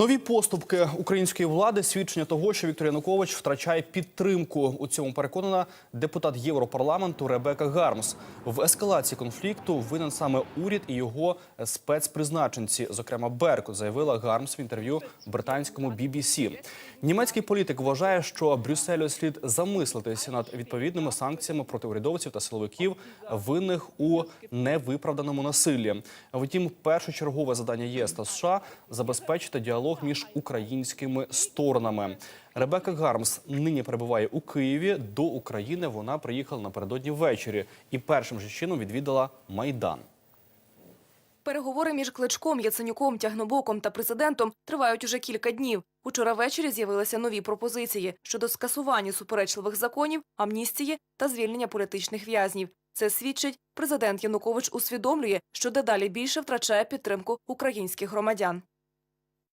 Нові поступки української влади свідчення того, що Віктор Янукович втрачає підтримку. У цьому переконана депутат Європарламенту Ребека Гармс. В ескалації конфлікту винен саме уряд і його спецпризначенці, зокрема Беркут, заявила Гармс в інтерв'ю британському BBC. Німецький політик вважає, що Брюсселю слід замислитися над відповідними санкціями проти урядовців та силовиків, винних у невиправданому насиллі. Втім, першочергове завдання ЄС та США забезпечити діалог між українськими сторонами. Ребека Гармс нині перебуває у Києві. До України вона приїхала напередодні ввечері і першим же чином відвідала майдан. Переговори між Кличком, Яценюком, Тягнобоком та президентом тривають уже кілька днів. Учора ввечері з'явилися нові пропозиції щодо скасування суперечливих законів, амністії та звільнення політичних в'язнів. Це свідчить, президент Янукович усвідомлює, що дедалі більше втрачає підтримку українських громадян.